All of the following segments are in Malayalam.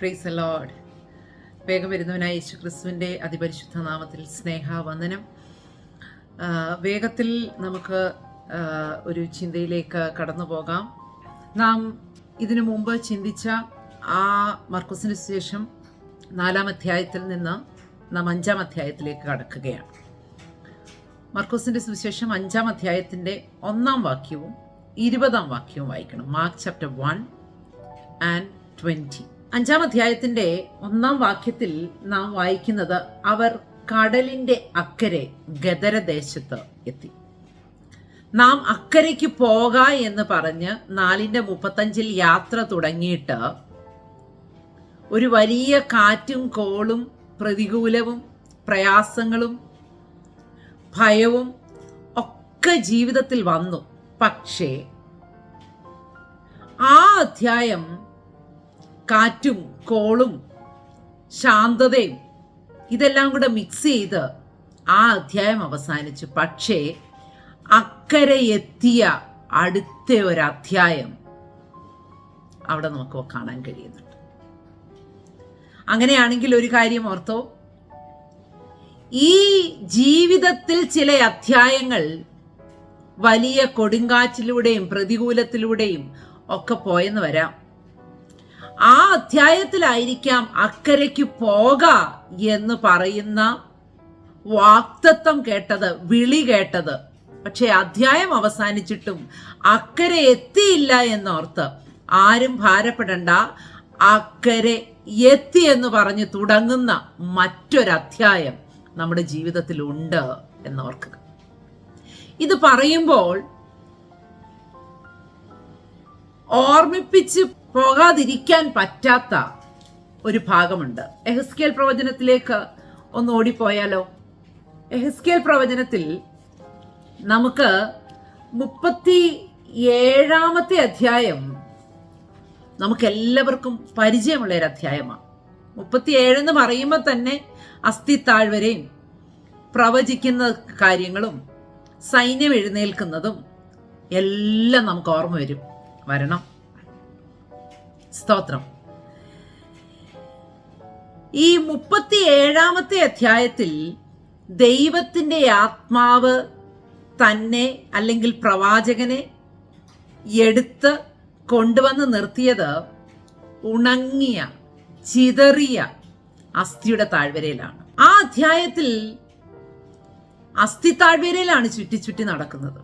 പ്രൈസ് ലോഡ് വേഗം വരുന്നവനായ യേശു ക്രിസ്തുവിന്റെ അതിപരിശുദ്ധ നാമത്തിൽ സ്നേഹവന്ദനം. വേഗത്തിൽ നമുക്ക് ഒരു ചിന്തയിലേക്ക് കടന്നു പോകാം. നാം ഇതിനു മുമ്പ് ചിന്തിച്ച ആ മർക്കുസിന് ശേഷം നാലാം അധ്യായത്തിൽ നിന്ന് നാം അഞ്ചാം അധ്യായത്തിലേക്ക് കടക്കുകയാണ്. മർക്കോസിന്റെ സുവിശേഷം അഞ്ചാം അധ്യായത്തിന്റെ ഒന്നാം വാക്യവും ഇരുപതാം വാക്യവും വായിക്കണം. Mark chapter one and twenty അഞ്ചാം അധ്യായത്തിന്റെ ഒന്നാം വാക്യത്തിൽ നാം വായിക്കുന്നത് അവർ കടലിന്റെ അക്കരെ ഗദരദേശത്ത് എത്തി. നാം അക്കരയ്ക്ക് പോക എന്ന് പറഞ്ഞ് നാലിന്റെ മുപ്പത്തഞ്ചിൽ യാത്ര തുടങ്ങിയിട്ട് ഒരു വലിയ കാറ്റും കോളും പ്രതികൂലവും പ്രയാസങ്ങളും ഭയവും ഒക്കെ ജീവിതത്തിൽ വന്നു. പക്ഷേ ആ അധ്യായം കാറ്റും കോളും ശാന്തതയും ഇതെല്ലാം കൂടെ മിക്സ് ചെയ്ത് ആ അധ്യായം അവസാനിച്ചു. പക്ഷേ അക്കരെ എത്തിയ അടുത്ത ഒരു അധ്യായം അവിടെ നമുക്ക് കാണാൻ കഴിയുന്നുണ്ട്. അങ്ങനെയാണെങ്കിൽ ഒരു കാര്യം ഓർത്തോ. ഈ ജീവിതത്തിൽ ചില അധ്യായങ്ങൾ വലിയ കൊടുങ്കാറ്റിലൂടെയും പ്രതികൂലത്തിലൂടെയും ഒക്കെ പോയെന്ന് വരാം. ആ അധ്യായത്തിലായിരിക്കാം അക്കരയ്ക്ക് പോക എന്ന് പറയുന്ന വാക്തത്വം കേട്ടത് വിളി കേട്ടത്. പക്ഷെ അധ്യായം അവസാനിച്ചിട്ടും അക്കരെ എത്തിയില്ല എന്നോർത്ത് ആരും ഭാരപ്പെടണ്ട. അക്കരെ എത്തി എന്ന് പറഞ്ഞ് തുടങ്ങുന്ന മറ്റൊരധ്യായം നമ്മുടെ ജീവിതത്തിൽ ഉണ്ട് എന്നോർക്കുക. ഇത് പറയുമ്പോൾ ഓർമ്മിപ്പിച്ച് പോകാതിരിക്കാൻ പറ്റാത്ത ഒരു ഭാഗമുണ്ട്. എഹസ്കേൽ പ്രവചനത്തിലേക്ക് ഒന്ന് ഓടിപ്പോയാലോ? എഹസ്കേൽ പ്രവചനത്തിൽ നമുക്ക് മുപ്പത്തി ഏഴാമത്തെ അധ്യായം നമുക്ക് എല്ലാവർക്കും പരിചയമുള്ള ഒരു അധ്യായമാണ്. മുപ്പത്തി ഏഴെന്ന് പറയുമ്പോൾ തന്നെ അസ്ഥി താഴ്വരയും പ്രവചിക്കുന്ന കാര്യങ്ങളും സൈന്യം എഴുന്നേൽക്കുന്നതും എല്ലാം നമുക്ക് ഓർമ്മ വരും. വരണം. സ്തോത്രം. ഈ മുപ്പത്തി ഏഴാമത്തെ അധ്യായത്തിൽ ദൈവത്തിന്റെ ആത്മാവ് തന്നെ അല്ലെങ്കിൽ പ്രവാചകനെ എടുത്ത് കൊണ്ടുവന്ന് നിർത്തിയത് ഉണങ്ങിയ ചിതറിയ അസ്ഥിയുടെ താഴ്വരയിലാണ്. ആ അധ്യായത്തിൽ അസ്ഥി താഴ്വരയിലാണ് ചുറ്റി ചുറ്റി നടക്കുന്നത്.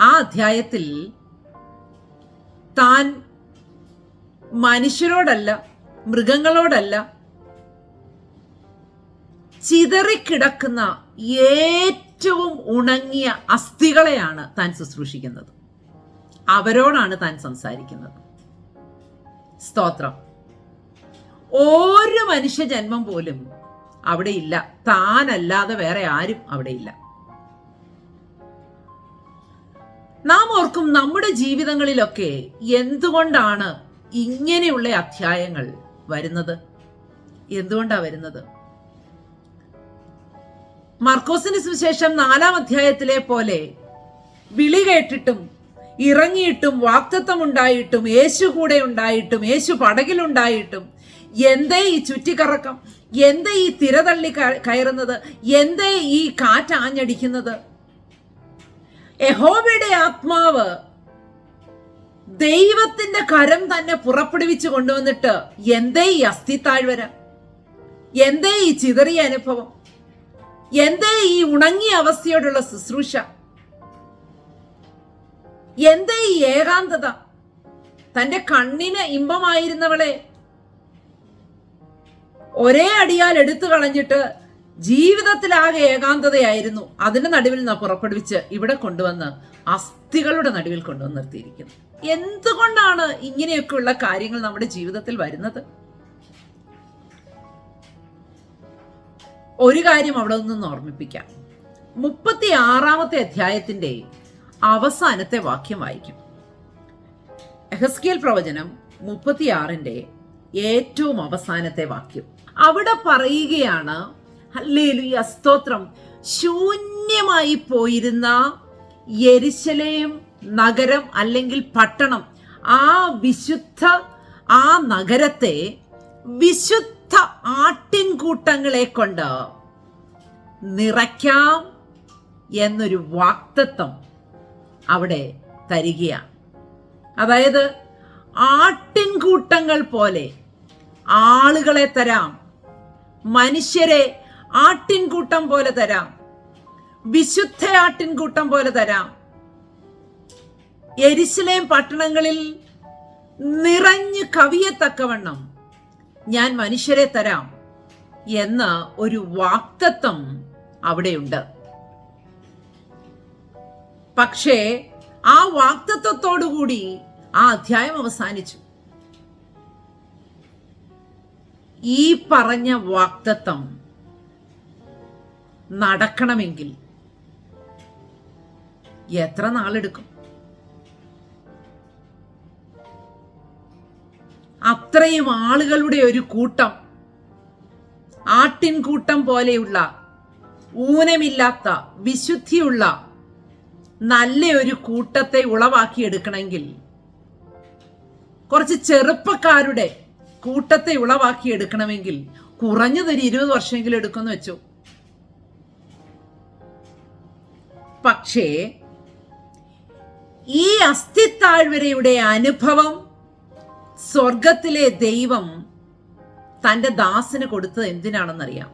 ആ അധ്യായത്തിൽ താൻ മനുഷ്യരോടല്ല മൃഗങ്ങളോടല്ല ചിതറിക്കിടക്കുന്ന ഏറ്റവും ഉണങ്ങിയ അസ്ഥികളെയാണ് താൻ ശുശ്രൂഷിക്കുന്നത്. അവരോടാണ് താൻ സംസാരിക്കുന്നത്. സ്തോത്രം. ഓരോ മനുഷ്യ ജന്മം പോലും അവിടെ ഇല്ല. താനല്ലാതെ വേറെ ആരും അവിടെ ഇല്ല. നാം ഓർക്കും നമ്മുടെ ജീവിതങ്ങളിലൊക്കെ എന്തുകൊണ്ടാണ് ഇങ്ങനെയുള്ള അധ്യായങ്ങൾ വരുന്നത്. എന്തുകൊണ്ടാണ് വരുന്നത്? മർക്കോസിന് സുവിശേഷം നാലാം അധ്യായത്തിലെ പോലെ വിളി കേട്ടിട്ടും ഇറങ്ങിയിട്ടും വാക്തത്വം ഉണ്ടായിട്ടും യേശു കൂടെ ഉണ്ടായിട്ടും യേശു പടകിലുണ്ടായിട്ടും എന്തേ ഈ ചുറ്റിക്കറക്കം? എന്തേ ഈ തിരതള്ളി കയറുന്നത്? എന്തേ ഈ കാറ്റ് ആഞ്ഞടിക്കുന്നത് യഹോബയുടെ ആത്മാവ് ദൈവത്തിന്റെ കരം തന്നെ പുറപ്പെടുവിച്ചു കൊണ്ടുവന്നിട്ട് എന്തേ ഈ അസ്ഥി താഴ്വര എന്തേ ഈ ചിതറിയ അനുഭവം? എന്തേ ഈ ഉണങ്ങിയ അവസ്ഥയോടുള്ള ശുശ്രൂഷ? എന്തേ ഈ ഏകാന്തത? തന്റെ കണ്ണിന് ഇമ്പമായിരുന്നവളെ. ഒരേ അടിയാൽ എടുത്തു കളഞ്ഞിട്ട് ജീവിതത്തിലാകെ ഏകാന്തതയായിരുന്നു. അതിന്റെ നടുവിൽ നിന്ന് പുറപ്പെടുവിച്ച് ഇവിടെ കൊണ്ടുവന്ന് അസ്ഥികളുടെ നടുവിൽ കൊണ്ടുവന്ന് നിർത്തിയിരിക്കുന്നു. എന്തുകൊണ്ടാണ് ഇങ്ങനെയൊക്കെയുള്ള കാര്യങ്ങൾ നമ്മുടെ ജീവിതത്തിൽ വരുന്നത്? ഒരു കാര്യം അവിടെ നിന്ന് ഓർമ്മിപ്പിക്കാം. മുപ്പത്തി ആറാമത്തെ അധ്യായത്തിന്റെ അവസാനത്തെ വാക്യം വായിക്കും. എഹസ്കിയൽ പ്രവചനം മുപ്പത്തിയാറിന്റെ ഏറ്റവും അവസാനത്തെ വാക്യം. അവിടെ പറയുകയാണ് ഹല്ലേലൂയ സ്തോത്രം. ശൂന്യമായി പോയിരുന്ന യെരുശലേം നഗരം അല്ലെങ്കിൽ പട്ടണം ആ വിശുദ്ധ ആ നഗരത്തെ വിശുദ്ധ ആട്ടിൻകൂട്ടങ്ങളെ കൊണ്ട് നിറയ്ക്കാം എന്നൊരു വാക്തത്വം അവിടെ തരികയാണ്. അതായത് ആട്ടിൻകൂട്ടങ്ങൾ പോലെ ആളുകളെ തരാം മനുഷ്യരെ ആട്ടിൻകൂട്ടം പോലെ തരാം. വിശുദ്ധ ആട്ടിൻകൂട്ടം പോലെ തരാം. എരിശിലേം പട്ടണങ്ങളിൽ നിറഞ്ഞു കവിയത്തക്കവണ്ണം ഞാൻ മനുഷ്യരെ തരാം എന്ന ഒരു വാക്തത്വം അവിടെയുണ്ട്. പക്ഷേ ആ വാക്തത്വത്തോടുകൂടി ആ അധ്യായം അവസാനിച്ചു. ഈ പറഞ്ഞ വാക്തത്വം നടക്കണമെങ്കിൽ എത്ര നാളെടുക്കും? അത്രയും ആളുകളുടെ ഒരു കൂട്ടം ആട്ടിൻകൂട്ടം പോലെയുള്ള ഊനമില്ലാത്ത വിശുദ്ധിയുള്ള നല്ല ഒരു കൂട്ടത്തെ ഉളവാക്കിയെടുക്കണമെങ്കിൽ കുറച്ച് ചെറുപ്പക്കാരുടെ കൂട്ടത്തെ ഉളവാക്കിയെടുക്കണമെങ്കിൽ കുറഞ്ഞതൊരു ഇരുപത് വർഷമെങ്കിലും എടുക്കുമെന്ന് വെച്ചു. പക്ഷേ ഈ അസ്ഥിത്താഴ്വരയുടെ അനുഭവം സ്വർഗത്തിലെ ദൈവം തന്റെ ദാസന് കൊടുത്തത് എന്തിനാണെന്നറിയാം?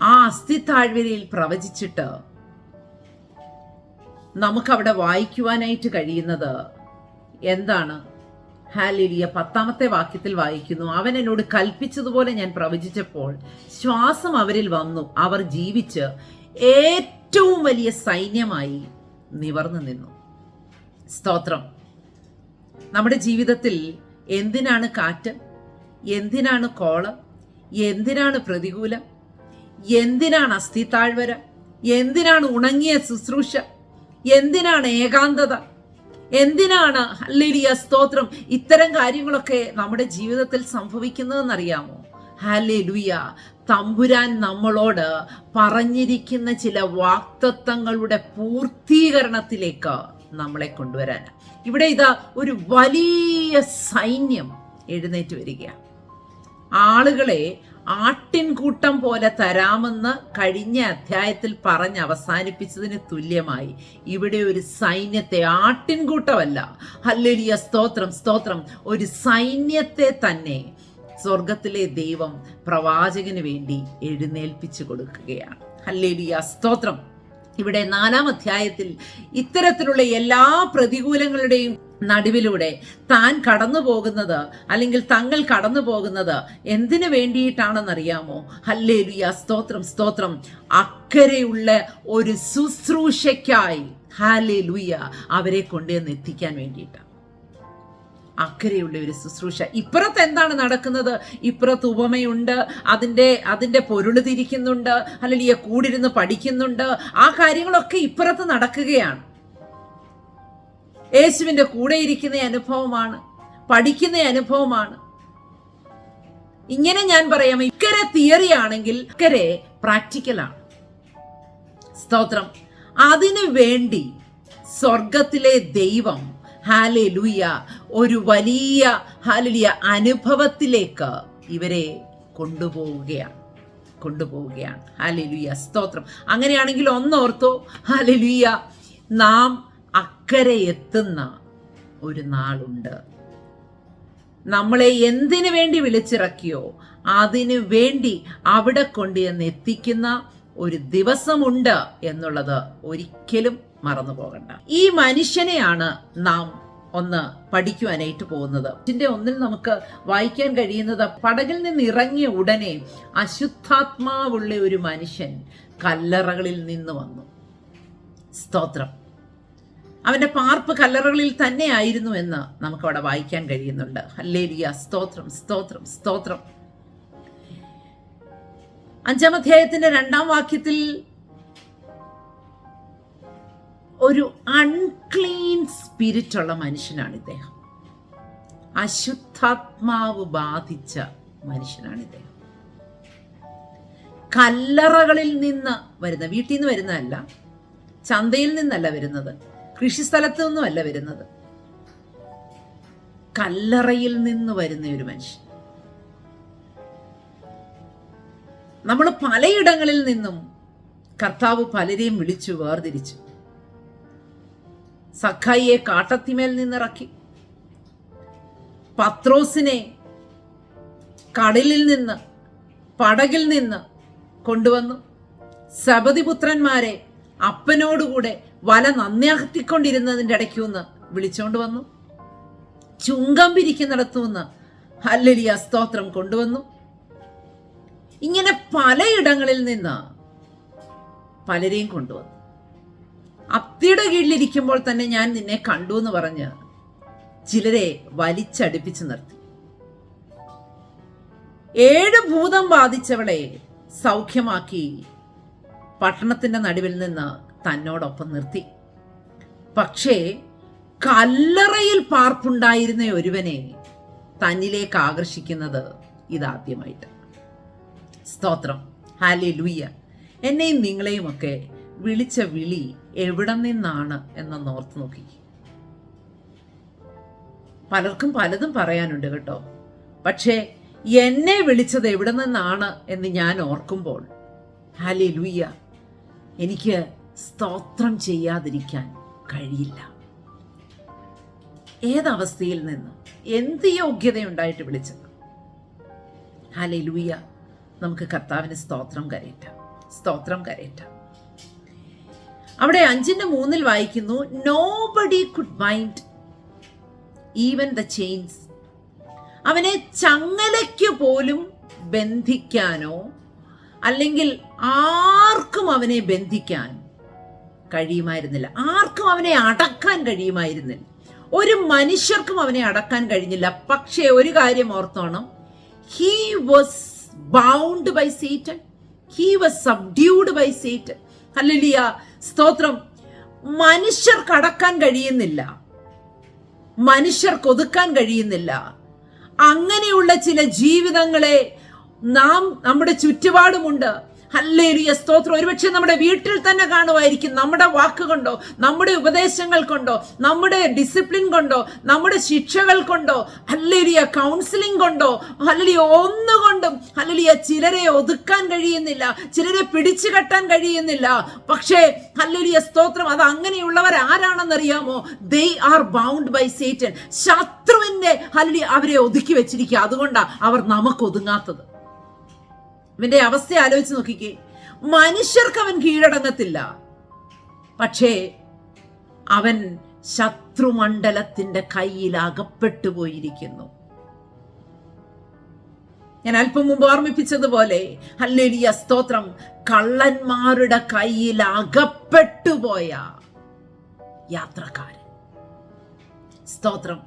ആ അസ്ഥിത്താഴ്വരയിൽ പ്രവചിച്ചിട്ട് നമുക്കവിടെ വായിക്കുവാനായിട്ട് കഴിയുന്നത് എന്താണ്? ഹാലിലിയ പത്താമത്തെ വാക്യത്തിൽ വായിക്കുന്നു അവൻ എന്നോട് കൽപ്പിച്ചതുപോലെ ഞാൻ പ്രവചിച്ചപ്പോൾ ശ്വാസം അവരിൽ വന്നു. അവർ ജീവിച്ച് ഏറ്റവും വലിയ സൈന്യമായി നിവർന്നു നിന്നു. സ്തോത്രം. നമ്മുടെ ജീവിതത്തിൽ എന്തിനാണ് കാറ്റ്? എന്തിനാണ് കോൾ? എന്തിനാണ് പ്രതികൂലം? എന്തിനാണ് അസ്ഥിത്താഴ്വര എന്തിനാണ് ഉണങ്ങിയ ശുശ്രൂഷ? എന്തിനാണ് ഏകാന്തത? എന്തിനാണ്? ഹല്ലേലിയ സ്തോത്രം. ഇത്തരം കാര്യങ്ങളൊക്കെ നമ്മുടെ ജീവിതത്തിൽ സംഭവിക്കുന്നതെന്നറിയാമോ? ഹാലേ ലുയ തമ്പുരാൻ നമ്മളോട് പറഞ്ഞിരിക്കുന്ന ചില വാക്തത്വങ്ങളുടെ പൂർത്തീകരണത്തിലേക്ക് നമ്മളെ കൊണ്ടുവരാൻ. ഇവിടെ ഇതാ ഒരു വലിയ സൈന്യം എഴുന്നേറ്റ് വരികയാണ്. ആളുകളെ ആട്ടിൻകൂട്ടം പോലെ തരാമെന്ന് കഴിഞ്ഞ അധ്യായത്തിൽ പറഞ്ഞ് അവസാനിപ്പിച്ചതിന് തുല്യമായി. ഇവിടെ ഒരു സൈന്യത്തെ ആട്ടിൻകൂട്ടമല്ല. ഹല്ലുലിയ സ്തോത്രം സ്തോത്രം. ഒരു സൈന്യത്തെ തന്നെ സ്വർഗത്തിലെ ദൈവം പ്രവാചകന് വേണ്ടി എഴുന്നേൽപ്പിച്ചു കൊടുക്കുകയാണ്. ഹല്ലേലിയ സ്തോത്രം. ഇവിടെ നാലാം അധ്യായത്തിൽ ഇത്തരത്തിലുള്ള എല്ലാ പ്രതികൂലങ്ങളുടെയും നടുവിലൂടെ താൻ കടന്നു പോകുന്നത് അല്ലെങ്കിൽ തങ്ങൾ കടന്നു പോകുന്നത് എന്തിനു വേണ്ടിയിട്ടാണെന്നറിയാമോ? ഹല്ലേലുയ സ്തോത്രം സ്തോത്രം. അക്കരെയുള്ള ഒരു ശുശ്രൂഷയ്ക്കായി ഹാലേ ലുയ അവരെ കൊണ്ടുവന്ന് എത്തിക്കാൻ വേണ്ടിയിട്ടാണ് അക്കരെയുള്ള ഒരു ശുശ്രൂഷ. ഇപ്പുറത്ത് എന്താണ് നടക്കുന്നത്? ഇപ്പുറത്ത് ഉപമയുണ്ട് അതിന്റെ അതിന്റെ പൊരുൾ തിരിക്കുന്നുണ്ട് അല്ലെങ്കിൽ കൂടിരുന്ന് പഠിക്കുന്നുണ്ട്. ആ കാര്യങ്ങളൊക്കെ ഇപ്പുറത്ത് നടക്കുകയാണ്. യേശുവിന്റെ കൂടെ ഇരിക്കുന്ന അനുഭവമാണ് പഠിക്കുന്ന അനുഭവമാണ്. ഇങ്ങനെ ഞാൻ പറയാം ഇക്കരെ തിയറി ആണെങ്കിൽ ഇക്കരെ പ്രാക്ടിക്കലാണ്. സ്തോത്രം. അതിനു വേണ്ടി സ്വർഗത്തിലെ ദൈവം ഹാലെ ലുയ ഒരു വലിയ ഹാലലിയ അനുഭവത്തിലേക്ക് ഇവരെ കൊണ്ടുപോവുകയാണ് കൊണ്ടുപോവുകയാണ്. ഹാലലുയ. സ്തോത്രം. അങ്ങനെയാണെങ്കിൽ ഒന്നോർത്തോ ഹാലലുയ നാം അക്കരെ എത്തുന്ന ഒരു നാളുണ്ട്. നമ്മളെ എന്തിനു വേണ്ടി വിളിച്ചിറക്കിയോ? അതിനു വേണ്ടി അവിടെ കൊണ്ട് എന്ന് എത്തിക്കുന്ന ഒരു ദിവസമുണ്ട് എന്നുള്ളത് ഒരിക്കലും മറന്നു പോകണ്ട. ഈ മനുഷ്യനെയാണ് നാം ഒന്ന് പഠിക്കുവാനായിട്ട് പോകുന്നത്. ഇതിന്റെ ഒന്നിൽ നമുക്ക് വായിക്കാൻ കഴിയുന്നത് പടകിൽ നിന്ന് ഇറങ്ങിയ ഉടനെ അശുദ്ധാത്മാവുള്ള ഒരു മനുഷ്യൻ കല്ലറകളിൽ നിന്ന് വന്നു. സ്തോത്രം. അവന്റെ പാർപ്പ് കല്ലറകളിൽ തന്നെയായിരുന്നു എന്ന് നമുക്ക് അവിടെ വായിക്കാൻ കഴിയുന്നുണ്ട്. ഹല്ലേലിയ. സ്തോത്രം സ്തോത്രം സ്തോത്രം. അഞ്ചാം അധ്യായത്തിന്റെ രണ്ടാം വാക്യത്തിൽ ഒരു അൺക്ലീൻ സ്പിരിറ്റ് ഉള്ള മനുഷ്യനാണ് ഇദ്ദേഹം. അശുദ്ധാത്മാവ് ബാധിച്ച മനുഷ്യനാണ് ഇദ്ദേഹം. കല്ലറകളിൽ നിന്ന് വരുന്ന വീട്ടിൽ നിന്ന് വരുന്നതല്ല ചന്തയിൽ നിന്നല്ല വരുന്നത്. കൃഷിസ്ഥലത്തു നിന്നുമല്ല വരുന്നത്. കല്ലറയിൽ നിന്ന് വരുന്ന ഒരു മനുഷ്യൻ. നമ്മൾ പലയിടങ്ങളിൽ നിന്നും കർത്താവ് പലരെയും വിളിച്ചു വേർതിരിച്ചു. സഖായിയെ കാട്ടത്തിമേൽ നിന്നിറക്കി. പത്രോസിനെ കടലിൽ നിന്ന് പടകിൽ നിന്ന് കൊണ്ടുവന്നു. സബതിപുത്രന്മാരെ അപ്പനോടുകൂടെ വല നന്യാഹത്തിക്കൊണ്ടിരുന്നതിന്റെ ഇടയ്ക്കുന്ന് വിളിച്ചോണ്ട് വന്നു. ചുങ്കം പിരിക്കുന്നിടത്തുനിന്ന് അല്ലലിയ സ്തോത്രം കൊണ്ടുവന്നു. ഇങ്ങനെ പലയിടങ്ങളിൽ നിന്ന് പലരെയും കൊണ്ടുവന്നു. അത്തിയുടെ കീഴിലിരിക്കുമ്പോൾ തന്നെ ഞാൻ നിന്നെ കണ്ടു എന്ന് പറഞ്ഞ് ചിലരെ വലിച്ചടുപ്പിച്ചു നിർത്തി. ഏഴ് ഭൂതം ബാധിച്ചവളെ സൗഖ്യമാക്കി പട്ടണത്തിന്റെ നടുവിൽ നിന്ന് തന്നോടൊപ്പം നിർത്തി. പക്ഷേ കല്ലറയിൽ പാർപ്പുണ്ടായിരുന്ന ഒരുവനെ തന്നിലേക്ക് ആകർഷിക്കുന്നത് ഇതാദ്യമായിട്ട്. സ്തോത്രം. ഹാലി ലൂയ്യ എന്നെയും നിങ്ങളെയും ഒക്കെ വിളിച്ച വിളി എവിടെ നിന്നാണ് എന്നൊന്ന് ഓർത്ത് നോക്കി. പലർക്കും പലതും പറയാനുണ്ട് കേട്ടോ. പക്ഷേ എന്നെ വിളിച്ചത് എവിടെ നിന്നാണ് എന്ന് ഞാൻ ഓർക്കുമ്പോൾ ഹാലി ലൂയ്യ എനിക്ക് സ്തോത്രം ചെയ്യാതിരിക്കാൻ കഴിയില്ല. ഏതവസ്ഥയിൽ നിന്ന് എന്ത് യോഗ്യതയുണ്ടായിട്ട് വിളിച്ചത്? ഹലെ ലൂയ നമുക്ക് കർത്താവിന് സ്തോത്രം കരയറ്റാം സ്തോത്രം കരയറ്റാം അവിടെ അഞ്ചിന്റെ മൂന്നിൽ വായിക്കുന്നു nobody could mind even the chains അവനെ ചങ്ങലയ്ക്ക് പോലും ബന്ധിക്കാനോ അല്ലെങ്കിൽ ആർക്കും അവനെ ബന്ധിക്കാൻ കഴിയുമായിരുന്നില്ല. ആർക്കും അവനെ അടക്കാൻ കഴിയുമായിരുന്നില്ല. ഒരു മനുഷ്യർക്കും അവനെ അടക്കാൻ കഴിഞ്ഞില്ല. പക്ഷേ ഒരു കാര്യം ഓർത്തോണം. He was bound by Satan he was subdued by Satan hallelujah സ്തോത്രം. മനുഷ്യർക്ക് അടക്കാൻ കഴിയുന്നില്ല. മനുഷ്യർക്ക് ഒതുക്കാൻ കഴിയുന്നില്ല. അങ്ങനെയുള്ള ചില ജീവിതങ്ങളെ നാം നമ്മുടെ ചുറ്റുപാടുമുണ്ട്. ഹല്ലേലൂയ സ്തോത്രം. ഒരുപക്ഷെ നമ്മുടെ വീട്ടിൽ തന്നെ കാണുമായിരിക്കും. നമ്മുടെ വാക്കുകൊണ്ടോ നമ്മുടെ ഉപദേശങ്ങൾ കൊണ്ടോ നമ്മുടെ ഡിസിപ്ലിൻ കൊണ്ടോ നമ്മുടെ ശിക്ഷകൾ കൊണ്ടോ ഹല്ലേലിയ കൗൺസിലിംഗ് കൊണ്ടോ ഹല്ലിയ ഒന്നുകൊണ്ടും ഹല്ലിയ ചിലരെ ഒതുക്കാൻ കഴിയുന്നില്ല ചിലരെ പിടിച്ചു കെട്ടാൻ കഴിയുന്നില്ല. പക്ഷേ ഹല്ലേലിയ സ്തോത്രം അത് അങ്ങനെയുള്ളവർ ആരാണെന്നറിയാമോ? They are bound by Satan ശത്രുവിന്റെ ഹല്ലേലിയ അവരെ ഒതുക്കി വെച്ചിരിക്കുക. അതുകൊണ്ടാണ് അവർ നമുക്ക് ഒതുങ്ങാത്തത്. ഇവന്റെ അവസ്ഥ ആലോചിച്ച് നോക്കിക്കേ. മനുഷ്യർക്ക് അവൻ കീഴടങ്ങത്തില്ല. പക്ഷേ അവൻ ശത്രുമണ്ഡലത്തിന്റെ കയ്യിൽ അകപ്പെട്ടു പോയിരിക്കുന്നു. ഞാൻ അല്പം മുമ്പ് ഓർമ്മിപ്പിച്ചതുപോലെ ഹല്ലേലിയ സ്തോത്രം കള്ളന്മാരുടെ കയ്യിൽ അകപ്പെട്ടു പോയ യാത്രക്കാരൻ. സ്തോത്രം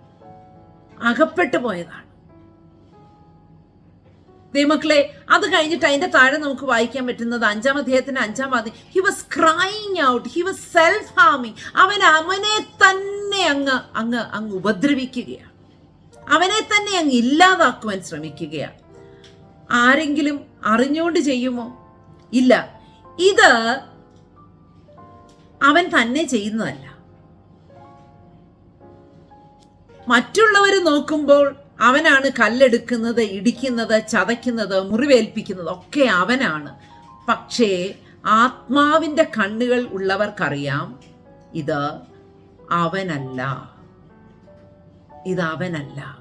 അകപ്പെട്ടു പോയതാണ്. ദൈവമക്കളെ അത് കഴിഞ്ഞിട്ട് അതിന്റെ താഴെ നമുക്ക് വായിക്കാൻ പറ്റുന്നത് അഞ്ചാം അദ്ദേഹത്തിന്റെ അഞ്ചാം വാദ്യം he was crying out he was self ഹാമിങ് അവൻ അവനെ തന്നെ അങ്ങ് അങ്ങ് അങ്ങ് ഉപദ്രവിക്കുകയാണ്. അവനെ തന്നെ അങ്ങ് ഇല്ലാതാക്കുവാൻ ശ്രമിക്കുകയാണ്. ആരെങ്കിലും അറിഞ്ഞുകൊണ്ട് ചെയ്യുമോ? ഇല്ല. ഇത് അവൻ തന്നെ ചെയ്യുന്നതല്ല. മറ്റുള്ളവർ നോക്കുമ്പോൾ അവനാണ് കല്ലെടുക്കുന്നത് ഇടിക്കുന്നത് ചതയ്ക്കുന്നത് മുറിവേൽപ്പിക്കുന്നത് ഒക്കെ അവനാണ്. പക്ഷേ ആത്മാവിന്റെ കണ്ണുകൾ ഉള്ളവർക്കറിയാം ഇത് അവനല്ല. ഇത് അവനല്ല.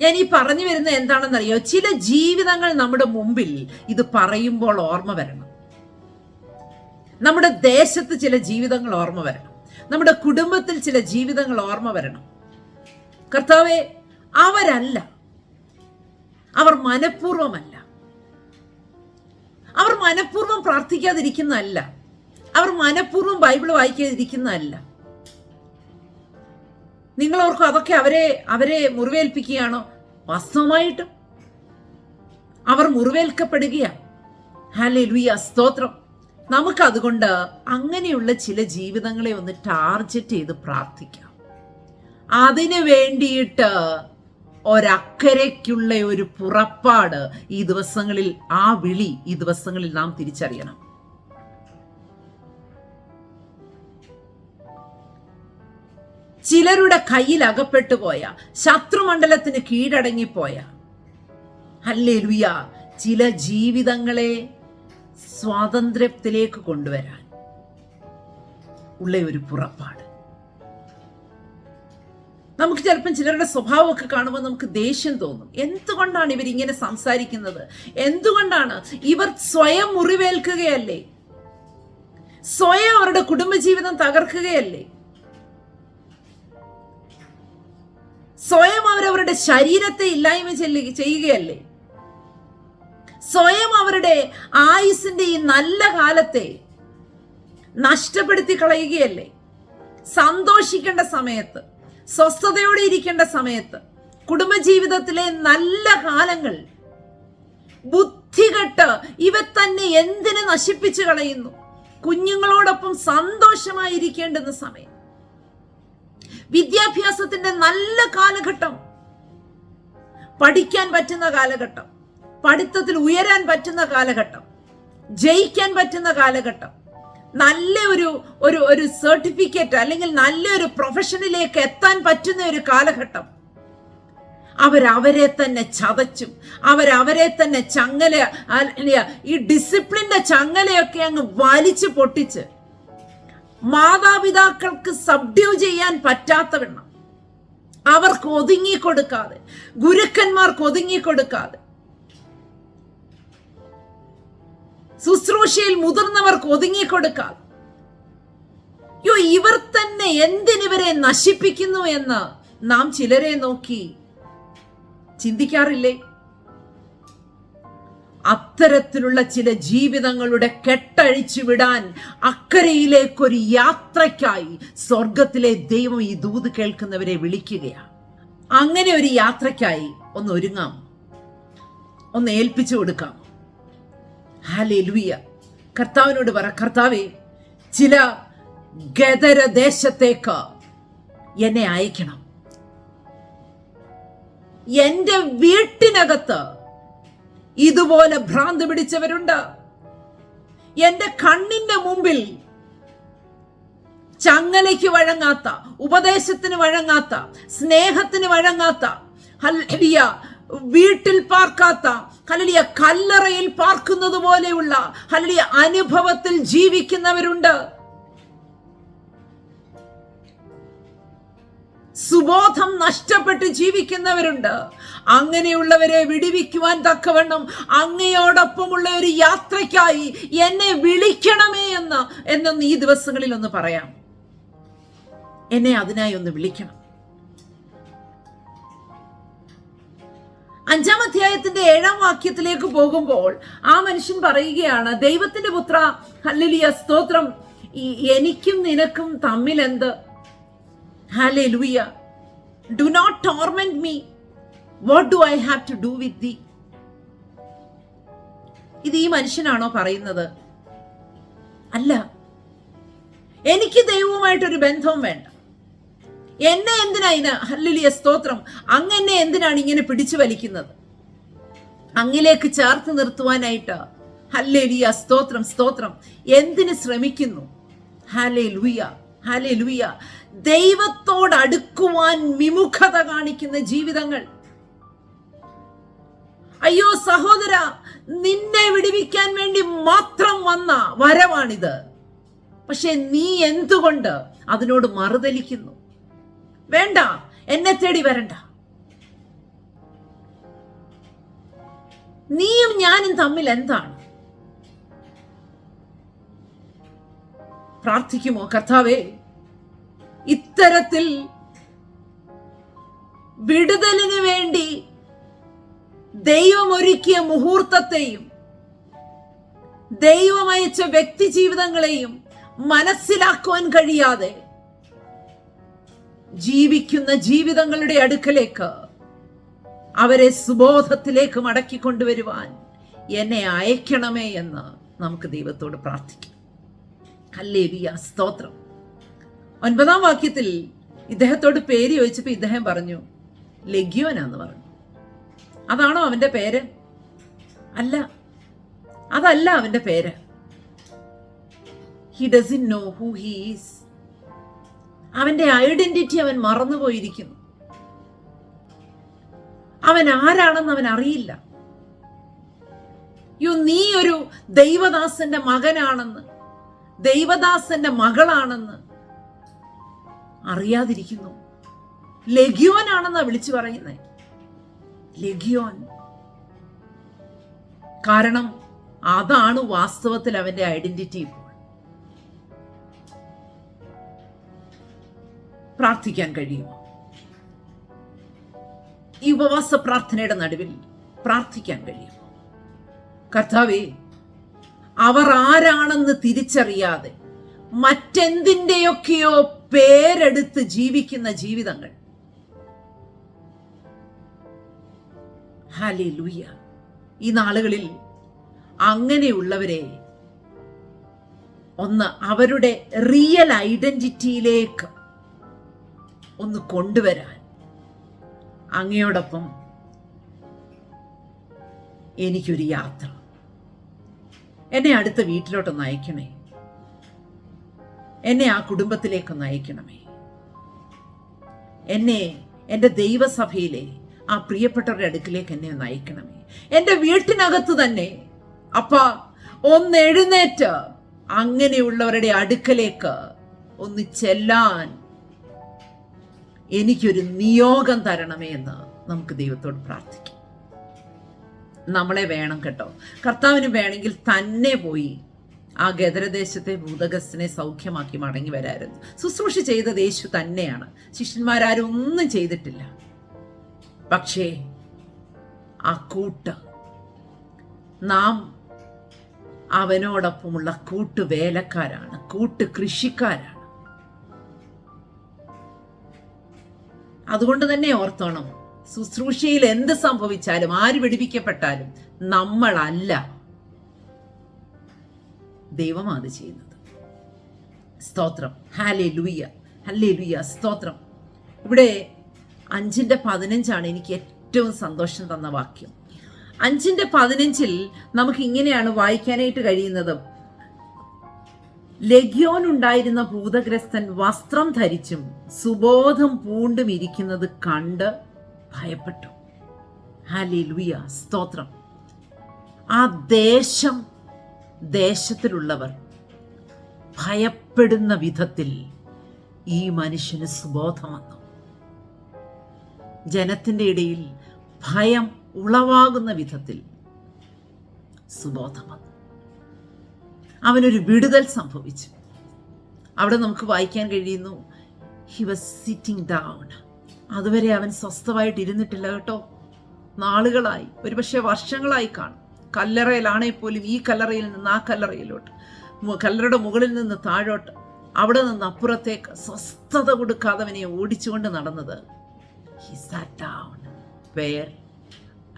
ഞാൻ ഈ പറഞ്ഞു വരുന്നത് എന്താണെന്നറിയോ? ചില ജീവിതങ്ങൾ നമ്മുടെ മുമ്പിൽ ഇത് പറയുമ്പോൾ ഓർമ്മ വരണം. നമ്മുടെ ദേശത്ത് ചില ജീവിതങ്ങൾ ഓർമ്മ വരണം. നമ്മുടെ കുടുംബത്തിൽ ചില ജീവിതങ്ങൾ ഓർമ്മ വരണം. കർത്താവെ അവരല്ല. അവർ മനഃപൂർവമല്ല അവർ മനഃപൂർവം പ്രാർത്ഥിക്കാതിരിക്കുന്നതല്ല. അവർ മനഃപൂർവം ബൈബിൾ വായിക്കാതിരിക്കുന്നതല്ല. നിങ്ങൾ അതൊക്കെ അവരെ അവരെ മുറിവേൽപ്പിക്കുകയാണോ? വാസ്തവമായിട്ടും. അവർ മുറിവേൽക്കപ്പെടുകയാണ് ഹാലേ ലുയ സ്തോത്രം. നമുക്കതുകൊണ്ട് അങ്ങനെയുള്ള ചില ജീവിതങ്ങളെ ഒന്ന് ടാർജറ്റ് ചെയ്ത് പ്രാർത്ഥിക്കാം. അതിനു വേണ്ടിയിട്ട് ഒരക്കരയ്ക്കുള്ള ഒരു പുറപ്പാട് ഈ ദിവസങ്ങളിൽ ആ വിളി ഈ ദിവസങ്ങളിൽ നാം തിരിച്ചറിയണം. ചിലരുടെ കയ്യിൽ അകപ്പെട്ടു പോയ ശത്രുമണ്ഡലത്തിന് കീഴടങ്ങിപ്പോയ അല്ലേ ലുയ ചില ജീവിതങ്ങളെ സ്വാതന്ത്ര്യത്തിലേക്ക് കൊണ്ടുവരാൻ ഉള്ള ഒരു പുറപ്പാട്. നമുക്ക് ചിലപ്പം ചിലരുടെ സ്വഭാവമൊക്കെ കാണുമ്പോൾ നമുക്ക് ദേഷ്യം തോന്നും. എന്തുകൊണ്ടാണ് ഇവരിങ്ങനെ സംസാരിക്കുന്നത്? എന്തുകൊണ്ടാണ് ഇവർ സ്വയം മുറിവേൽക്കുകയല്ലേ? സ്വയം അവരുടെ കുടുംബജീവിതം തകർക്കുകയല്ലേ? സ്വയം അവരവരുടെ ശരീരത്തെ ഇല്ലായ്മ ചെയ്യുകയല്ലേ? സ്വയം അവരുടെ ആയുസിന്റെ ഈ നല്ല കാലത്തെ നഷ്ടപ്പെടുത്തി കളയുകയല്ലേ? സന്തോഷിക്കേണ്ട സമയത്ത് സ്വസ്ഥതയോടെ ഇരിക്കേണ്ട സമയത്ത് കുടുംബജീവിതത്തിലെ നല്ല കാലങ്ങൾ ബുദ്ധികെട്ട് ഇവ തന്നെ എന്തിനെ നശിപ്പിച്ചു കളയുന്നു? കുഞ്ഞുങ്ങളോടൊപ്പം സന്തോഷമായിരിക്കേണ്ടുന്ന സമയം. വിദ്യാഭ്യാസത്തിന്റെ നല്ല കാലഘട്ടം പഠിക്കാൻ പറ്റുന്ന കാലഘട്ടം പഠിത്തത്തിൽ ഉയരാൻ പറ്റുന്ന കാലഘട്ടം ജയിക്കാൻ പറ്റുന്ന കാലഘട്ടം നല്ല ഒരു ഒരു ഒരു സർട്ടിഫിക്കറ്റ് അല്ലെങ്കിൽ നല്ലൊരു പ്രൊഫഷനിലേക്ക് എത്താൻ പറ്റുന്ന ഒരു കാലഘട്ടം. അവരവരെ തന്നെ ചതച്ചും അവരവരെ തന്നെ ചങ്ങല ഈ ഡിസിപ്ലിന്റെ ചങ്ങലയൊക്കെ അങ്ങ് വലിച്ചു പൊട്ടിച്ച് മാതാപിതാക്കൾക്ക് സബ്ഡ്യൂ ചെയ്യാൻ പറ്റാത്തവണ്ണം അവർക്ക് ഒതുങ്ങിക്കൊടുക്കാതെ ഗുരുക്കന്മാർക്ക് ഒതുങ്ങിക്കൊടുക്കാതെ ശുശ്രൂഷയിൽ മുതിർന്നവർക്ക് ഒതുങ്ങിക്കൊടുക്കാം. യോ ഇവർ തന്നെ എന്തിനിവരെ നശിപ്പിക്കുന്നു എന്ന് നാം ചിലരെ നോക്കി ചിന്തിക്കാറില്ലേ? അത്തരത്തിലുള്ള ചില ജീവിതങ്ങളുടെ കെട്ടഴിച്ചു വിടാൻ അക്കരയിലേക്കൊരു യാത്രയ്ക്കായി സ്വർഗത്തിലെ ദൈവം ഈ ദൂത് കേൾക്കുന്നവരെ വിളിക്കുകയാണ് അങ്ങനെ ഒരു യാത്രയ്ക്കായി ഒന്ന് ഒരുങ്ങാം. ഒന്ന് ഏൽപ്പിച്ചു കൊടുക്കാം. ഹാലേ ലുയ്യ കർത്താവിനോട് പറ കർത്താവേ ചില ഗതരദേശത്തേക്ക് എന്നെ അയക്കണം. എന്റെ വീട്ടിനകത്ത് ഇതുപോലെ ഭ്രാന്ത് പിടിച്ചവരുണ്ട്. എന്റെ കണ്ണിന്റെ മുമ്പിൽ ചങ്ങലയ്ക്ക് വഴങ്ങാത്ത ഉപദേശത്തിന് വഴങ്ങാത്ത സ്നേഹത്തിന് വഴങ്ങാത്ത വീട്ടിൽ പാർക്കാത്ത ഹല്ലേലൂയ കല്ലറയിൽ പാർക്കുന്നത് പോലെയുള്ള ഹലിയ അനുഭവത്തിൽ ജീവിക്കുന്നവരുണ്ട്. സുബോധം നഷ്ടപ്പെട്ട് ജീവിക്കുന്നവരുണ്ട്. അങ്ങനെയുള്ളവരെ വിടിവിക്കുവാൻ തക്കവണ്ണം അങ്ങയോടൊപ്പമുള്ള ഒരു യാത്രയ്ക്കായി എന്നെ വിളിക്കണമേ എന്ന് എന്നൊന്ന് ഈ ദിവസങ്ങളിൽ ഒന്ന് പറയാം. എന്നെ അതിനായി ഒന്ന് വിളിക്കണം. അഞ്ചാം അധ്യായത്തിന്റെ ഏഴാം വാക്യത്തിലേക്ക് പോകുമ്പോൾ ആ മനുഷ്യൻ പറയുകയാണ് ദൈവത്തിന്റെ പുത്ര ഹല്ലേലൂയ സ്തോത്രം. എനിക്കും നിനക്കും തമ്മിൽ എന്ത് hallelujah do not torment me what do I have to do with the ഇത് ഈ മനുഷ്യനാണോ പറയുന്നത്? അല്ല. എനിക്ക് ദൈവവുമായിട്ടൊരു ബന്ധവും വേണ്ട. എന്നെ എന്തിനാ ഇന ഹല്ലുലിയ സ്തോത്രം? അങ്ങ് എന്നെ എന്തിനാണ് ഇങ്ങനെ പിടിച്ചു വലിക്കുന്നത്? അങ്ങിലേക്ക് ചേർത്ത് നിർത്തുവാനായിട്ട് ഹല്ലേലിയ സ്തോത്രം സ്തോത്രം. എന്തിന് ശ്രമിക്കുന്നു? ഹാലേ ലുയ ഹാലേ ലുയ ദൈവത്തോട് അടുക്കുവാൻ വിമുഖത കാണിക്കുന്ന ജീവിതങ്ങൾ. അയ്യോ സഹോദര നിന്നെ വിടുവിക്കാൻ വേണ്ടി മാത്രം വന്ന വരവാണിത്. പക്ഷെ നീ എന്തുകൊണ്ട് അതിനോട് മറുതലിക്കുന്നു? വേണ്ട എന്നെ തേടി വരണ്ട. നീയും ഞാനും തമ്മിൽ എന്താണ്? പ്രാർത്ഥിക്കുമോ കർത്താവേ? ഇത്തരത്തിൽ വിടുതലിന് വേണ്ടി ദൈവം ഒരുക്കിയ മുഹൂർത്തത്തെയും ദൈവമയച്ച വ്യക്തി ജീവിതങ്ങളെയും മനസ്സിലാക്കുവാൻ കഴിയാതെ ജീവിക്കുന്ന ജീവിതങ്ങളുടെ അടുക്കലേക്ക് അവരെ സുബോധത്തിലേക്ക് മടക്കി കൊണ്ടുവരുവാൻ എന്നെ അയക്കണമേ എന്ന് നമുക്ക് ദൈവത്തോട് പ്രാർത്ഥിക്കാം. കല്ലേവിയ സ്തോത്രം. ഒൻപതാം വാക്യത്തിൽ ഇദ്ദേഹത്തോട് പേര് ചോദിച്ചപ്പോൾ ഇദ്ദേഹം പറഞ്ഞു ലഗ്യോനാന്ന് പറഞ്ഞു. അതാണോ അവന്റെ പേര്? അല്ല. അതല്ല അവന്റെ പേര്. He doesn't know who he's അവന്റെ ഐഡന്റിറ്റി അവൻ മറന്നുപോയിരിക്കുന്നു. അവൻ ആരാണെന്ന് അവൻ അറിയില്ല. യു നീ ഒരു ദൈവദാസന്റെ മകനാണെന്ന് ദൈവദാസന്റെ മകളാണെന്ന് അറിയാതിരിക്കുന്നു. ലഘ്യോനാണെന്നാ വിളിച്ചു പറയുന്നത് ലഘ്യോൻ കാരണം അതാണ് വാസ്തവത്തിൽ അവന്റെ ഐഡന്റിറ്റി പ്രാർത്ഥിക്കാൻ കഴിയും. ഈ ഉപവാസ പ്രാർത്ഥനയുടെ നടുവിൽ പ്രാർത്ഥിക്കാൻ കഴിയും. കർത്താവേ അവർ ആരാണെന്ന് തിരിച്ചറിയാതെ മറ്റെന്തിന്റെയൊക്കെയോ പേരെടുത്ത് ജീവിക്കുന്ന ജീവിതങ്ങൾ. ഹാലേ ലൂയ ഈ നാളുകളിൽ അങ്ങനെയുള്ളവരെ ഒന്ന് അവരുടെ റിയൽ ഐഡന്റിറ്റിയിലേക്ക് ഒന്ന് കൊണ്ടുവരാൻ. അങ്ങയോടൊപ്പം എനിക്കൊരു യാത്ര. എന്നെ അടുത്ത വീട്ടിലോട്ട് നയിക്കണേ. എന്നെ ആ കുടുംബത്തിലേക്ക് നയിക്കണമേ. എന്നെ എന്റെ ദൈവസഭയിലെ ആ പ്രിയപ്പെട്ടവരുടെ അടുക്കിലേക്ക് എന്നെ നയിക്കണമേ. എന്റെ വീട്ടിനകത്ത് തന്നെ അപ്പ ഒന്ന് എഴുന്നേറ്റ് അങ്ങനെയുള്ളവരുടെ അടുക്കലേക്ക് ഒന്ന് ചെല്ലാൻ എനിക്കൊരു നിയോഗം തരണമേ എന്ന് നമുക്ക് ദൈവത്തോട് പ്രാർത്ഥിക്കാം. നമ്മളെ വേണം കേട്ടോ. കർത്താവിന് വേണമെങ്കിൽ തന്നെ പോയി ആ ഗദരദേശത്തെ ഭൂതഗസ്തനെ സൗഖ്യമാക്കി മടങ്ങി വരായിരുന്നു. ശുശ്രൂഷ ചെയ്തത് യേശു തന്നെയാണ്. ശിഷ്യന്മാരാരും ഒന്നും ചെയ്തിട്ടില്ല. പക്ഷേ ആ കൂട്ട് നാം അവനോടൊപ്പമുള്ള കൂട്ടു വേലക്കാരാണ് കൂട്ട് കൃഷിക്കാരാണ്. അതുകൊണ്ട് തന്നെ ഓർത്തോണം. ശുശ്രൂഷയിൽ എന്ത് സംഭവിച്ചാലും ആര് വെടിപ്പിക്കപ്പെട്ടാലും നമ്മളല്ല ദൈവമാണ് അത് ചെയ്യുന്നത്. സ്തോത്രം. ഹാലേ ലൂയ ഹല്ലേ ലൂയ സ്തോത്രം. ഇവിടെ അഞ്ചിന്റെ പതിനഞ്ചാണ് എനിക്ക് ഏറ്റവും സന്തോഷം തന്ന വാക്യം. അഞ്ചിന്റെ പതിനഞ്ചിൽ നമുക്ക് ഇങ്ങനെയാണ് വായിക്കാനായിട്ട് കഴിയുന്നത്. ലഗ്യോൻ ഉണ്ടായിരുന്ന ഭൂതഗ്രസ്തൻ വസ്ത്രം ധരിച്ചും സുബോധം പൂണ്ടും ഇരിക്കുന്നത് കണ്ട് ഭയപ്പെട്ടു. ഹാലി ലുയ സ്തോത്രം. ആ ദേശം ദേശത്തിലുള്ളവർ ഭയപ്പെടുന്ന വിധത്തിൽ ഈ മനുഷ്യന് സുബോധം വന്നു. ജനത്തിന്റെ ഇടയിൽ ഭയം ഉളവാകുന്ന വിധത്തിൽ സുബോധം വന്നു. അവനൊരു വിടുതൽ സംഭവിച്ചു. അവിടെ നമുക്ക് വായിക്കാൻ കഴിയുന്നു ഹി വാസ് സിറ്റിംഗ് ഡൗൺ അതുവരെ അവൻ സ്വസ്ഥമായിട്ട് ഇരുന്നിട്ടില്ല കേട്ടോ. നാളുകളായി ഒരുപക്ഷെ വർഷങ്ങളായി കാണും. കല്ലറയിലാണെങ്കിൽ പോലും ഈ കല്ലറയിൽ നിന്ന് ആ കല്ലറയിലോട്ട് കല്ലറയുടെ മുകളിൽ നിന്ന് താഴോട്ട് അവിടെ നിന്ന് അപ്പുറത്തേക്ക് സ്വസ്ഥത കൊടുക്കാതെ അവനെ ഓടിച്ചുകൊണ്ട് നടന്നത്. He sat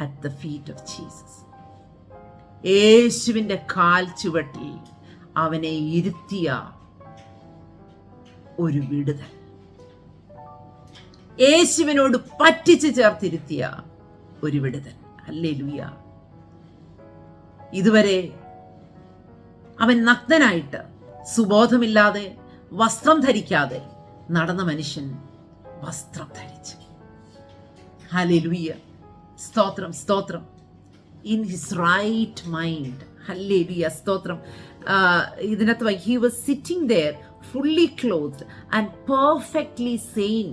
at the feet of Jesus യേശുവിന്റെ കാൽ ചുവട്ടിൽ അവനെ ഇരുത്തിയ ഒരു വിടുതൽ. യേശുവിനോട് പറ്റിച്ചു ചേർത്തിരുത്തിയ ഒരു വിടുതൽ. അല്ലേ ലൂയ ഇതുവരെ അവൻ നഗ്നനായിട്ട് സുബോധമില്ലാതെ വസ്ത്രം ധരിക്കാതെ നടന്ന മനുഷ്യൻ വസ്ത്രം ധരിച്ചു. ഹല്ലേലൂയ. സ്തോത്രം സ്തോത്രം. In his right mind hallelujah സ്തോത്രം. ഇതിനകത്ത് he was sitting there fully clothed and perfectly sane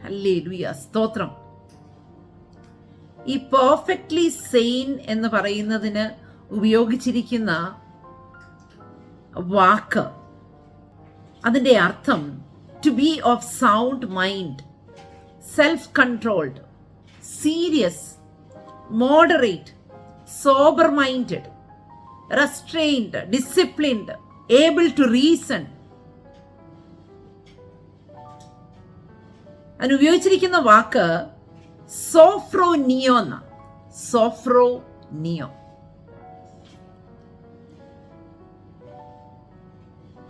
hallelujah സ്തോത്രം. ഈ പെർഫെക്റ്റ്ലി സെയിൻ എന്ന് പറയുന്നതിന് ഉപയോഗിച്ചിരിക്കുന്ന വാക്ക് അതിന്റെ അർത്ഥം to be of sound mind self controlled serious moderate sober minded restrained disciplined able to reason അതിന് ഉപയോഗിച്ചിരിക്കുന്ന വാക്ക് സോഫ്രോ നിയോ എന്ന. സോഫ്രോ നിയോ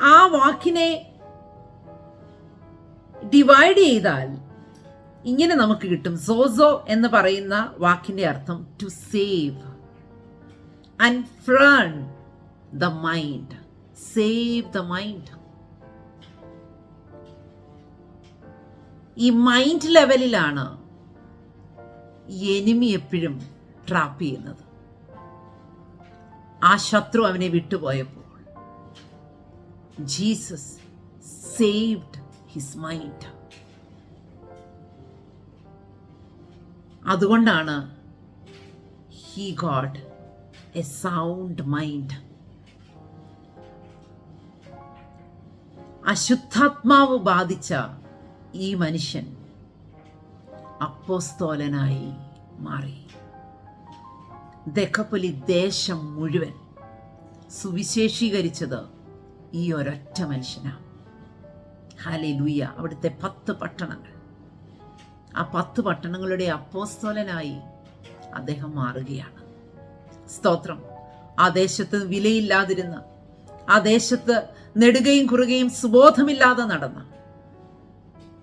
ആ വാക്കിനെ ഡിവൈഡ് ചെയ്താൽ ഇങ്ങനെ നമുക്ക് കിട്ടും. സോസോ എന്ന് പറയുന്ന വാക്കിന്റെ അർത്ഥം to save and from the mind save the mind ഈ മൈൻഡ് ലെവലിലാണ് എനിമി എപ്പോഴും ട്രാപ്പ് ചെയ്യുന്നത്. ആ ശത്രു അവനെ വിട്ടുപോയപ്പോൾ ജീസസ് സേവ്ഡ് ഹിസ് മൈൻഡ് അതുകൊണ്ടാണ് he got a sound mind അശുദ്ധാത്മാവ് ബാധിച്ച ഈ മനുഷ്യൻ അപ്പോസ്തോലനായി മാറി. ദക്കപ്പൊലി ദേശം മുഴുവൻ സുവിശേഷീകരിച്ചത് ഈ ഒരൊറ്റ മനുഷ്യനാണ് ഹാലെ ലൂയ അവിടുത്തെ പത്ത് പട്ടണങ്ങൾ. ആ പത്ത് പട്ടണങ്ങളുടെ അപ്പോസ്തോലനായി അദ്ദേഹം മാറുകയാണ്. സ്തോത്രം. ആ ദേശത്ത് വിലയില്ലാതിരുന്ന ആ ദേശത്ത് നെടുകയും കുറുകയും സുബോധമില്ലാതെ നടന്ന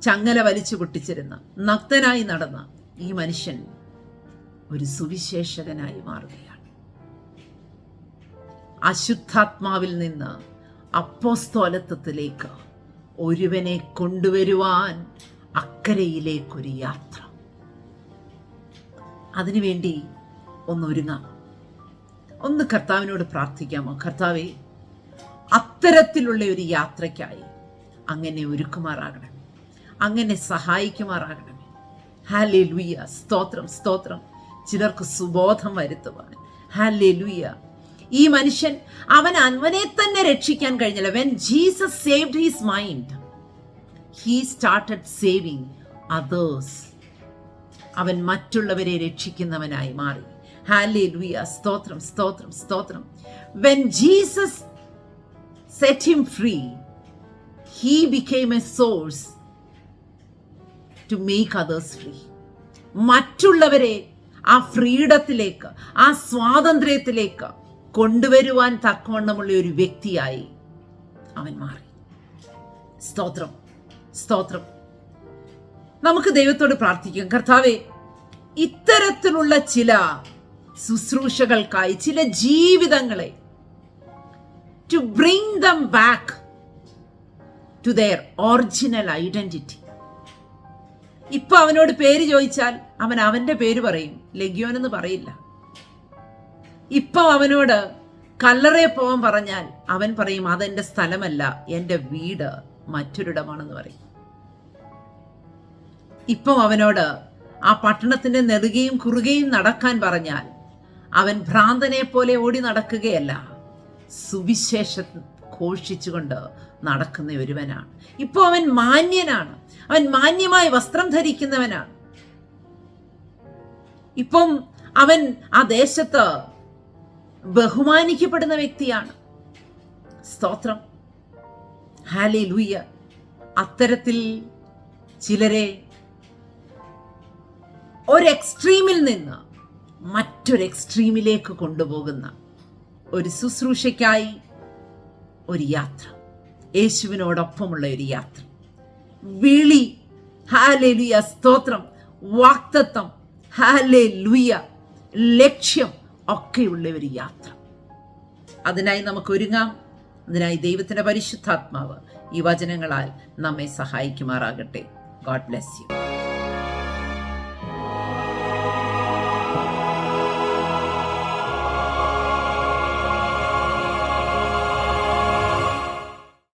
ചങ്ങല വലിച്ചു പൊട്ടിച്ചിരുന്ന നഗ്നനായി നടന്ന ഈ മനുഷ്യൻ ഒരു സുവിശേഷകനായി മാറുകയാണ്. അശുദ്ധാത്മാവിൽ നിന്ന് അപ്പോസ്തോലത്വത്തിലേക്ക് ഒരുവനെ കൊണ്ടുവരുവാൻ അക്കരയിലേക്കൊരു യാത്ര. അതിനുവേണ്ടി ഒന്നൊരുങ്ങാം. ഒന്ന് കർത്താവിനോട് പ്രാർത്ഥിക്കാമോ? കർത്താവെ അത്തരത്തിലുള്ള ഒരു യാത്രയ്ക്കായി അങ്ങനെ ഒരുക്കുമാറാകണം. അങ്ങനെ സഹായിക്കുമാറാകണമേ. ഹാലെ ലുയ്യ സ്തോത്രം സ്തോത്രം. ചിലർക്ക് സുബോധം വരുത്തുവാൻ. ഹാലെ ലുയ്യ ഈ മനുഷ്യൻ അവൻ അവനെ തന്നെ രക്ഷിക്കാൻ കഴിഞ്ഞില്ല. When Jesus saved his mind he started saving others അവൻ മറ്റുള്ളവരെ രക്ഷിക്കുന്നവനായി മാറി. ഹാലെ ലുയ സ്തോത്രം സ്തോത്രം സ്തോത്രം. When Jesus set him free he became a source to make others free മറ്റുള്ളവരെ ആ ഫ്രീഡത്തിലേക്ക് ആ സ്വാതന്ത്ര്യത്തിലേക്ക് കൊണ്ടുവരുവാൻ തക്കവണ്ണമുള്ള ഒരു വ്യക്തിയായി അവൻ മാറി. സ്തോത്രം സ്തോത്രം. നമുക്ക് ദൈവത്തോട് പ്രാർത്ഥിക്കാം. കർത്താവെ ഇത്തരത്തിലുള്ള ചില ശുശ്രൂഷകൾക്കായി ചില ജീവിതങ്ങളെ to bring them back to their original identity ഇപ്പൊ അവനോട് പേര് ചോദിച്ചാൽ അവൻ അവന്റെ പേര് പറയും. ലഗ്യോൻ എന്ന് പറയില്ല. ഇപ്പൊ അവനോട് കല്ലറയെ പോവാൻ പറഞ്ഞാൽ അവൻ പറയും അതെന്റെ സ്ഥലമല്ല എന്റെ വീട് മറ്റൊരിടമാണെന്ന് പറയും. ഇപ്പം അവനോട് ആ പട്ടണത്തിന്റെ നെറുകയും കുറുകയും നടക്കാൻ പറഞ്ഞാൽ അവൻ ഭ്രാന്തനെ പോലെ ഓടി നടക്കുകയല്ല. സുവിശേഷം ഘോഷിച്ചുകൊണ്ട് നടക്കുന്ന ഒരുവനാണ്. ഇപ്പോൾ അവൻ മാന്യനാണ്. അവൻ മാന്യമായി വസ്ത്രം ധരിക്കുന്നവനാണ്. ഇപ്പം അവൻ ആ ദേശത്ത് ബഹുമാനിക്കപ്പെടുന്ന വ്യക്തിയാണ്. സ്തോത്രം. ഹാലി ലൂയ്യ അത്തരത്തിൽ ചിലരെ ഒരു എക്സ്ട്രീമിൽ നിന്ന് മറ്റൊരു എക്സ്ട്രീമിലേക്ക് കൊണ്ടുപോകുന്ന ഒരു ശുശ്രൂഷയ്ക്കായി ഒരു യാത്ര. യേശുവിനോടൊപ്പമുള്ള ഒരു യാത്ര. വിളി. ഹാലെ ലുയ സ്തോത്രം. വാക്തത്വം. ഹാലെ ലുയ ലക്ഷ്യം ഒക്കെയുള്ള ഒരു യാത്ര. അതിനായി നമുക്ക് ഒരുങ്ങാം. അതിനായി ദൈവത്തിന്റെ പരിശുദ്ധാത്മാവ് ഈ വചനങ്ങളാൽ നമ്മെ സഹായിക്കുമാറാകട്ടെ. God bless you